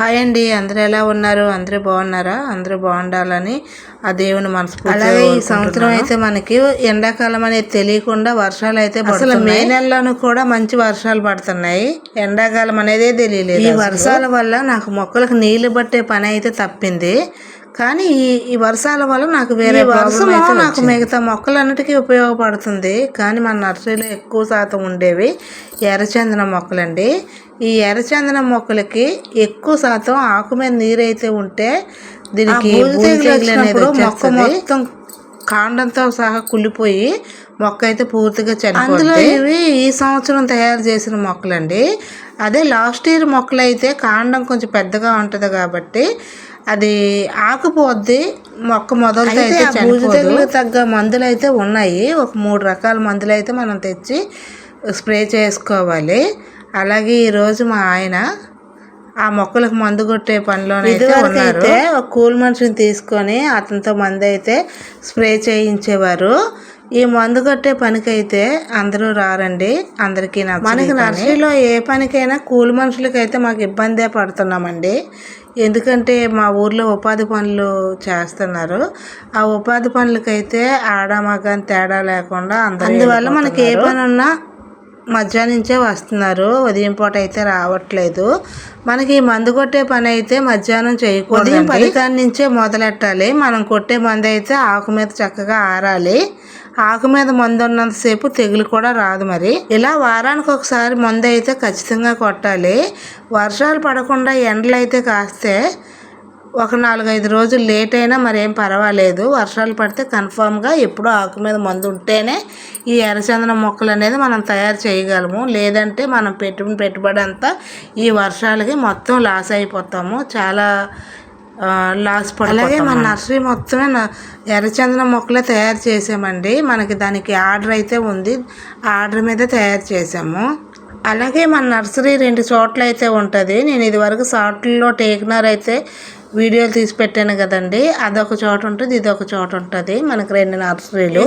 Hi అండి. అందరూ ఎలా ఉన్నారు? అందరూ బాగున్నారా? అందరూ బాగుండాలని ఆ దేవుని మనసు అలాగే ఈ సంవత్సరం అయితే మనకి ఎండాకాలం అనేది తెలియకుండా వర్షాలు అయితే అసలు మే నెలలోనూ కూడా మంచి వర్షాలు పడుతున్నాయి. ఎండాకాలం అనేదే తెలియలేదు ఈ వర్షాల వల్ల నాకు మొక్కలకు నీళ్ళు పట్టే పని అయితే తప్పింది. కానీ ఈ ఈ వర్షాల వల్ల నాకు వేరే వర్షం నాకు మిగతా మొక్కలన్నిటికీ ఉపయోగపడుతుంది. కానీ మన నర్సరీలో ఎక్కువ శాతం ఉండేవి ఎర్రచందనం మొక్కలండి. ఈ ఎర్రచందనం మొక్కలకి ఎక్కువ శాతం ఆకు మీద నీరు అయితే ఉంటే దీనికి మొక్క మొత్తం కాండంతో సహా కుళ్ళిపోయి మొక్క అయితే పూర్తిగా అందులో ఇవి ఈ సంవత్సరం తయారు చేసిన మొక్కలండి. అదే లాస్ట్ ఇయర్ మొక్కలు అయితే కాండం కొంచెం పెద్దగా ఉంటుంది కాబట్టి అది ఆకుపోద్ది మొక్క మొదలు అయితే బూజు తెగులు తగ్గ మందులు అయితే ఉన్నాయి. ఒక మూడు రకాల మందులు అయితే మనం తెచ్చి స్ప్రే చేసుకోవాలి. అలాగే ఈరోజు మా ఆయన ఆ మొక్కలకు మందు కొట్టే పనిలోనైతే ఉన్నారు. ఒక కూల్ మనిషిని తీసుకొని అతనితో మందు అయితే స్ప్రే చేయించేవారు. ఈ మందు కొట్టే పనికైతే అందరూ రారండి. అందరికీ మనకి నర్సరీలో ఏ పనికైనా కూలి మనుషులకైతే మాకు ఇబ్బందే పడుతున్నామండి. ఎందుకంటే మా ఊర్లో ఉపాధి పనులు చేస్తున్నారు. ఆ ఉపాధి పనులకైతే ఆడ మగ తేడా లేకుండా అందువల్ల మనకి ఏ పని ఉన్నా మధ్యాహ్నించే వస్తున్నారు. ఉదయం పూట అయితే రావట్లేదు. మనకి మందు కొట్టే పని అయితే మధ్యాహ్నం చేయకూడదు ఉదయం పదికాని నుంచే మొదలెట్టాలి. మనం కొట్టే మందు అయితే ఆకు మీద చక్కగా ఆరాలి. ఆకు మీద మందు ఉన్నంతసేపు తెగులు కూడా రాదు మరి. ఇలా వారానికి ఒకసారి మందు అయితే ఖచ్చితంగా కొట్టాలి. వర్షాలు పడకుండా ఎండలు అయితే కాస్తే ఒక నాలుగైదు రోజులు లేట్ అయినా మరేం పర్వాలేదు. వర్షాలు పడితే కన్ఫామ్గా ఎప్పుడూ ఆకు మీద మందు ఉంటేనే ఈ ఎర్రచందనం మొక్కలు అనేది మనం తయారు చేయగలము. లేదంటే మనం పెట్టుకుని పెట్టుబడి అంతా ఈ వర్షాలకి మొత్తం లాస్ అయిపోతాము. చాలా లాస్ అలాగే మన నర్సరీ మొత్తమే ఎర్రచందనం మొక్కలే తయారు చేసామండి. మనకి దానికి ఆర్డర్ అయితే ఉంది. ఆర్డర్ మీద తయారు చేసాము. అలాగే మన నర్సరీ రెండు చోట్ల అయితే ఉంటుంది. నేను ఇదివరకు షార్ట్లో టేక్నర్ అయితే వీడియోలు తీసి పెట్టాను కదండి. అదొక చోట ఉంటుంది ఇది ఒక చోట ఉంటుంది. మనకు రెండు నర్సరీలు.